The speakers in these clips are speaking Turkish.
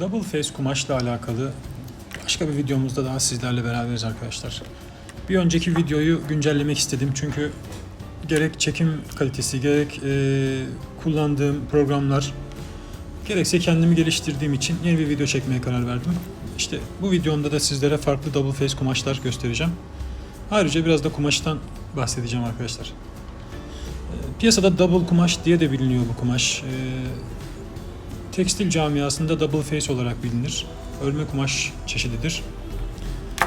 Double face kumaşla alakalı başka bir videomuzda daha sizlerle beraberiz arkadaşlar. Bir önceki videoyu güncellemek istedim çünkü gerek çekim kalitesi, gerek e, kullandığım programlar, gerekse kendimi geliştirdiğim için yeni bir video çekmeye karar verdim. İşte bu videomda da sizlere farklı double face kumaşlar göstereceğim. Ayrıca biraz da kumaştan bahsedeceğim arkadaşlar. E, Piyasada double kumaş diye de biliniyor bu kumaş. E, tekstil camiasında double face olarak bilinir. Örme kumaş çeşididir. Ee,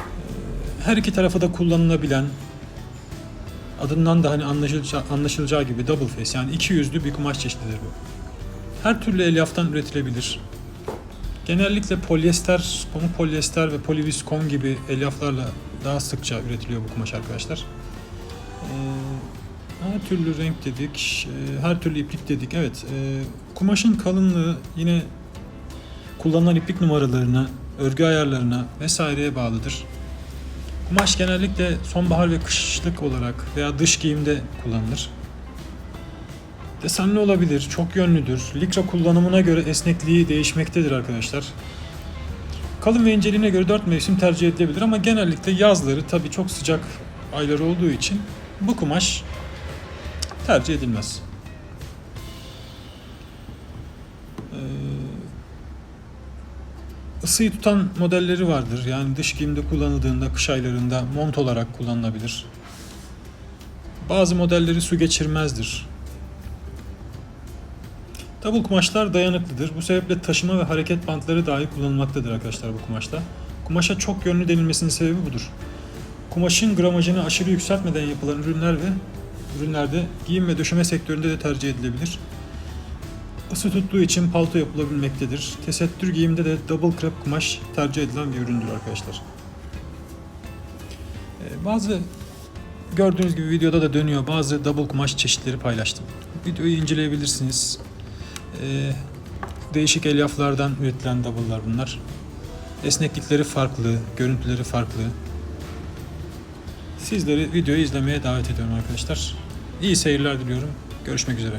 Her iki tarafı da kullanılabilen, adından da hani anlaşılacağı, anlaşılacağı gibi double face yani iki yüzlü bir kumaş çeşididir bu. Her türlü elyaftan üretilebilir. Genellikle polyester, pamuk polyester ve poliviskon gibi elyaflarla daha sıkça üretiliyor bu kumaş arkadaşlar. Ee, her türlü renk dedik, e, her türlü iplik dedik. Evet, e, kumaşın kalınlığı yine kullanılan iplik numaralarına, örgü ayarlarına vesaireye bağlıdır. Kumaş genellikle sonbahar ve kışlık olarak veya dış giyimde kullanılır. Desenli olabilir, çok yönlüdür. Likra kullanımına göre esnekliği değişmektedir arkadaşlar. Kalın ve inceliğine göre 4 mevsim tercih edilebilir ama genellikle yazları tabii çok sıcak aylar olduğu için bu kumaş tercih edilmez. Ee, ısıyı tutan modelleri vardır. Yani dış giyimde kullanıldığında kış aylarında mont olarak kullanılabilir. Bazı modelleri su geçirmezdir. Double kumaşlar dayanıklıdır. Bu sebeple taşıma ve hareket bantları dahi kullanılmaktadır arkadaşlar bu kumaşta. Kumaşa çok yönlü denilmesinin sebebi budur. Kumaşın gramajını aşırı yükseltmeden yapılan ürünler ve ürünlerde giyim ve döşeme sektöründe de tercih edilebilir. Isı tuttuğu için palto yapılabilmektedir. Tesettür giyimde de double crepe kumaş tercih edilen bir üründür arkadaşlar. Ee, Bazı gördüğünüz gibi videoda da dönüyor bazı double kumaş çeşitleri paylaştım. Videoyu inceleyebilirsiniz. Ee, değişik elyaflardan üretilen double'lar bunlar. Esneklikleri farklı, görüntüleri farklı. Sizleri videoyu izlemeye davet ediyorum arkadaşlar. İyi seyirler diliyorum. Görüşmek üzere.